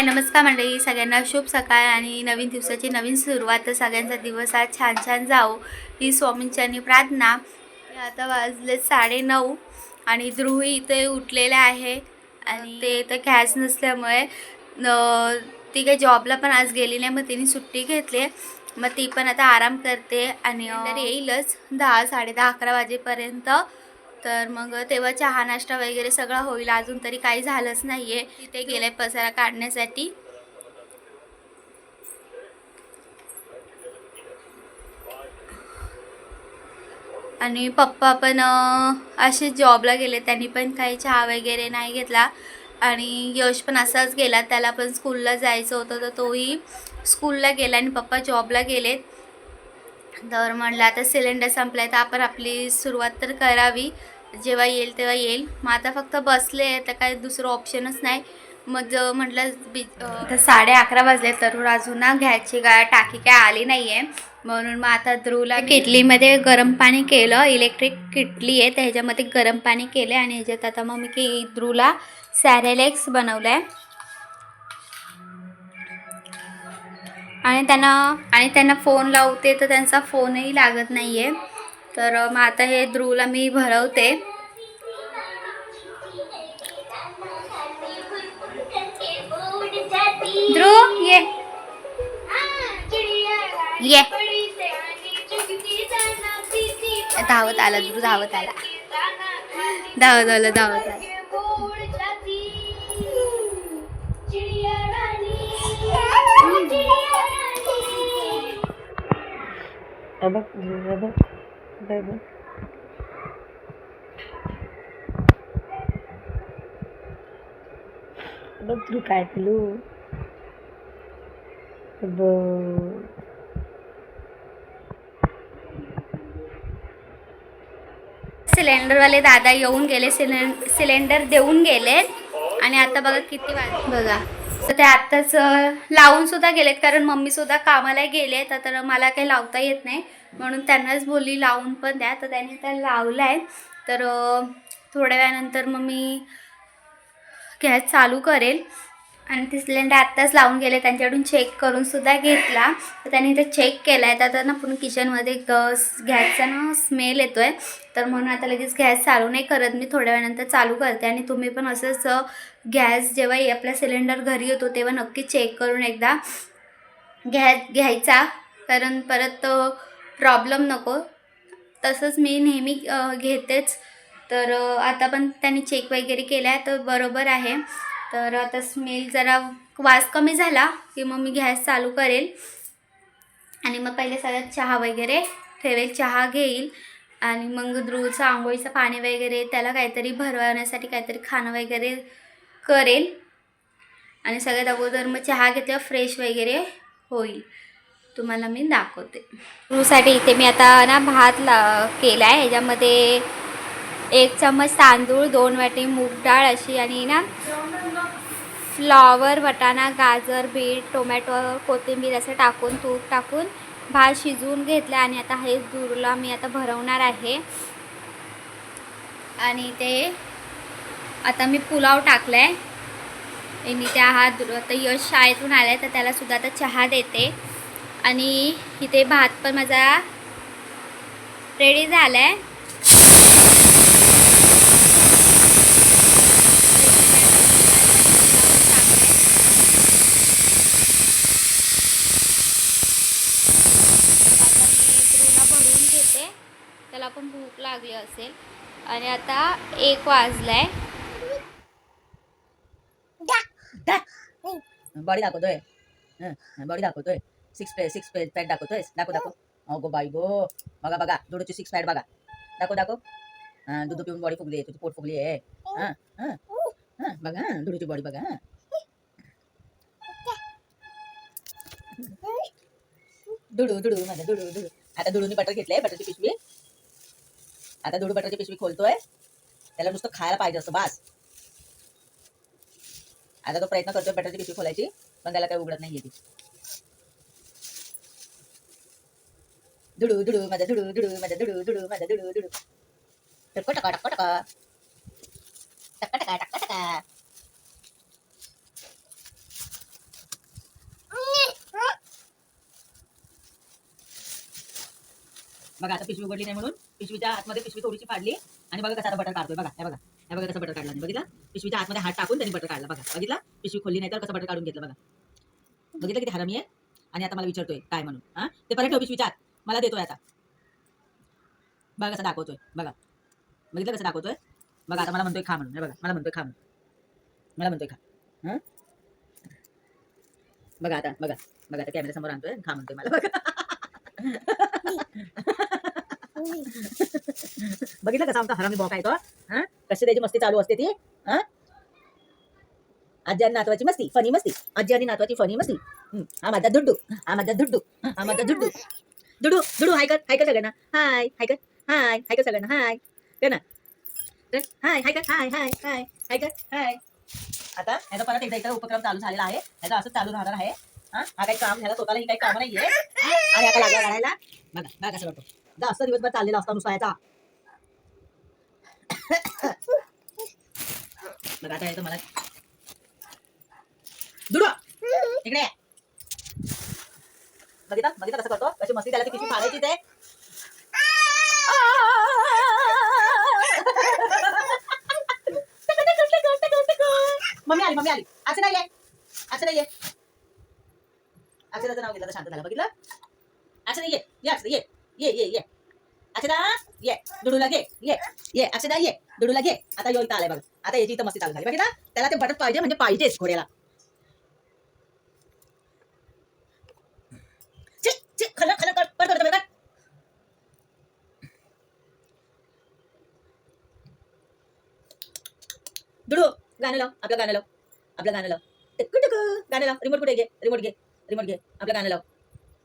हाय नमस्कार मंडळी. सगळ्यांना शुभ सकाळ आणि नवीन दिवसाची नवीन सुरुवात. सगळ्यांचा दिवस आज छान छान जाओ ही स्वामींच्यानी प्रार्थना. आता वाजले साडे नऊ आणि ध्रुवी इथे उठलेले आहे आणि ते इथं गॅस नसल्यामुळे ती काही जॉबला पण आज गेली नाही मग तिने सुट्टी घेतली. मग ती पण आता आराम करते आणि येईलच. दहा साडे दहा अकरा वाजेपर्यंत. तर मग तेव्हा चहा नाश्ता वगैरे सगळं होईल. अजून तरी काही झालंच नाही आहे तिथे गेले पसारा काढण्यासाठी. आणि पप्पा पण असे जॉबला गेले. त्यांनी पण काही चहा वगैरे नाही घेतला. आणि यश पण असाच गेला. त्याला पण स्कूलला जायचं होतं. तर तोही स्कूलला गेला आणि पप्पा जॉबला गेलेत. तर म्हणलं आता सिलेंडर संपलाय तर आपण आपली सुरुवात तर करावी. जेव्हा येईल तेव्हा येईल. मग आता फक्त बसले तर काही दुसरं ऑप्शनच नाही. मग म्हटलं बी तर साडे अकरा वाजले तर अजून ना घ्यायची गा टाकी काय आली नाही आहे म्हणून मग आता ध्रुवला किटलीमध्ये गरम पाणी केलं. इलेक्ट्रिक किटली आहे तर ह्याच्यामध्ये गरम पाणी केलं आणि ह्याच्यात आता मग मी की ध्रुवला सॅरेलेक्स बनवलं आहे आणि त्यांना आणि त्यांना फोन लावते तर त्यांचा फोनही लागत नाही आहे तर मग आता हे ध्रुवला मी भरवते. ध्रुव ये. ये. धावत आला ध्रुव धावत आला. धावत आलं धावत आलं. बघ बघ बघ बघ तू काय पिलू? बघ सिलेंडरवाले दादा येऊन गेले सिलें सिलेंडर देऊन गेले. आणि आता बघा किती वाज बघा. तर ते आत्ताच लावून सुद्धा गेलेत. कारण मम्मी सुद्धा कामाला गेले तर मला काही लावता येत नाही. म्हणून त्यांनाच बोलली लावून पण द्या. तर त्यांनी त्या लावला आहे. तर थोड्या वेळानंतर मग मी गॅस चालू करेल. आणि ते सिलेंडर आत्ताच लावून गेले त्यांच्याकडून चेक करून सुद्धा घेतला. तर त्यांनी ते चेक केला आहे तर आता ना पूर्ण किचनमध्ये गस गॅसचा ना स्मेल येतो आहे तर म्हणून आता लगेच गॅस चालू नाही करत. मी थोड्या वेळानंतर चालू करते. आणि तुम्ही पण असंच गॅस जेव्हा आपला सिलेंडर घरी येतो तेव्हा नक्की चेक करून एकदा घ्या घ्यायचा. कारण परत प्रॉब्लेम नको. तसंच मी नेहमी घेतेच. तर आता पण त्यांनी चेक वगैरे केला आहे तर बरोबर आहे. तर आता स्मेल जरा वास कमी झाला की मग मी गॅस चालू करेल. आणि मग पहिले सगळ्यात चहा वगैरे ठेवेल चहा घेईल. आणि मग ध्रुवचं आंघोळीचं पाणी वगैरे त्याला काहीतरी भरवण्यासाठी काहीतरी खाणं वगैरे करेल. आणि सगळ्यात अगोदर मग चहा घेतल्यावर फ्रेश वगैरे होईल. तुम्हाला मी दाखवते. ध्रुवसाठी इथे मी आता ना भात ला केला आहे ह्याच्यामध्ये एक चम्मच तांदूळ दोन वाटी मूग डाळ अशी आणि ना फ्लॉवर वटाणा गाजर बीट टोमॅटो कोथिंबीर असं टाकून तूप टाकून भात शिजवून घेतला आणि आता हे दूरला मी आता भरवणार आहे. आणि ते आता मी पुलाव टाकला आहे आणि त्या हा दूर आता यश शाळेतून आला आहे तर त्यालासुद्धा आता चहा देते. आणि इथे भात पण माझा रेडी झाला आहे आता एक वाजलाय. बॉडी दाखवतोय. बॉडी दाखवतोय. सिक्स पॅ सिक्स पॅ पॅट दाखवतोय दाखव दाखव. अगो बाई गो. बघा बघा. दुडूची सिक्स पॅट बघा. दाखव दाखव. हा दूध पिऊन बॉडी फुगली तुझी पोट फुगली हा हा बघा दुडूची बॉडी बघा दुडू दुडू माझा दुडू दुडू. आता दुडूनी बटर घेतलंय बटरची पिशवी. आता धुडू बटरची पिशवी खोलतोय. त्याला नुसतं खायला पाहिजे असं बास. आता तो प्रयत्न करतोय बटरची पिशवी खोलायची पण त्याला काही उघडत नाही ती. दुडू दुडू माझा दुडू दुडू माझा दुडू दुडू माझा दुडू दुडू. टक्को टका टक्को टका. टक्का टका टक्का बघा आता पिशवी उघडली नाही म्हणून. पिशवीच्या आतमध्ये पिशवी थोडीशी फाडली आणि बघा कसा बटर काढतोय बघा. हे बघा. हे बघा कसं बटर काढला. नाही बघितला? पिशवीच्या आतमध्ये हात टाकून त्यांनी बटर काढला. बघा. बघितला? पिशवी खोलली नाही तर कसं बटर काढून घेतलं बघा. बघितलं किती हरामी आहे? आणि आता मला विचारतोय काय म्हणून हा? ते परत ठेव पिशवीच्या आत. मला देतोय आता. बघा कसं दाखवतोय. बघा. बघितलं कसं दाखवतोय? बघा आता मला म्हणतोय खा म्हणून. बघा. मला म्हणतोय खा म्हणून. मला म्हणतोय खा. हा? बघा आता. बघा. बघा आता कॅमेरा समोर आणतोय खा म्हणतोय मला. बघा. बघितलं कसा आमचा हरामी बॉक आहे हा? कशी त्याची मस्ती चालू असते ती? हा? आजी आणि नातवाची मस्ती फनी मस्ती. आजी आणि नातवाची फनी मस्ती. हा माझा धुड्डू हा माझा धुड्डू हा माझा धुड्डू धुडू धुडू हाय कर हाय कर सगळ्यांना. हाय हाय कर हाय हाय कर सगळ्यांना. हाय. कर ना. हाय हाय कर हाय हाय हाय हाय कर हाय. आता ह्याचा परत एकदा एकदा उपक्रम चालू झालेला आहे. ह्याचा असंच चालू राहणार आहे. हा? काही काम ह्याला स्वतःला ही काही काम नाहीये. आणि आता लागला गाडायला बघा बघा कसं वाटतो जास्त दिवसभर चाललेला असता नुसता बघ बघा आता येतो मला दुडू! इकडे. बघितलं? बघितलं कसं करतो? कशी मस्ती त्याला ती पिशवी फाडायचीच आहे मम्मी आली मम्मी आली. असं नाहीये. असं नाहीये. अक्षराचं नाव घेतलं तर शांत झालं. बघितलं? असं नाहीये. ये असं ये. ये ये ये अक्षरा ये दुडूला घे ये ये अक्षरा ये दुडूला घे आता यो इथं आलाय बघा आता याची इथं मस्ती चालू झाली बघितलं त्याला ते बटत पाहिजे म्हणजे पाहिजेच घोड्याला खलं खलं कर कर कर कर दुडू गाणं लाव आपलं गाणं लाव आपलं गाणं लाव टिकू गाणं लाव रिमोट कुठे घे रिमोट घे रिमोट घे आपलं गाणं लाव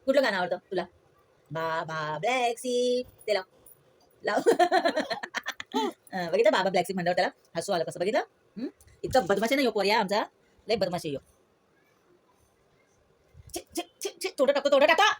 कुठलं गाणं आवडतं तुला बाबा ब्लॅक सीप ते लाव. लाव अं, बघितलं बाबा ब्लॅक सीप म्हणल्यावर त्याला? हसू आलं कसं बघितलं? हं? इतकं बदमाशी नाही येऊ पोरिया आमचा. लय बदमाशी यो. छी, छी, छी, छी, थोडं टाकतो थोडं टाका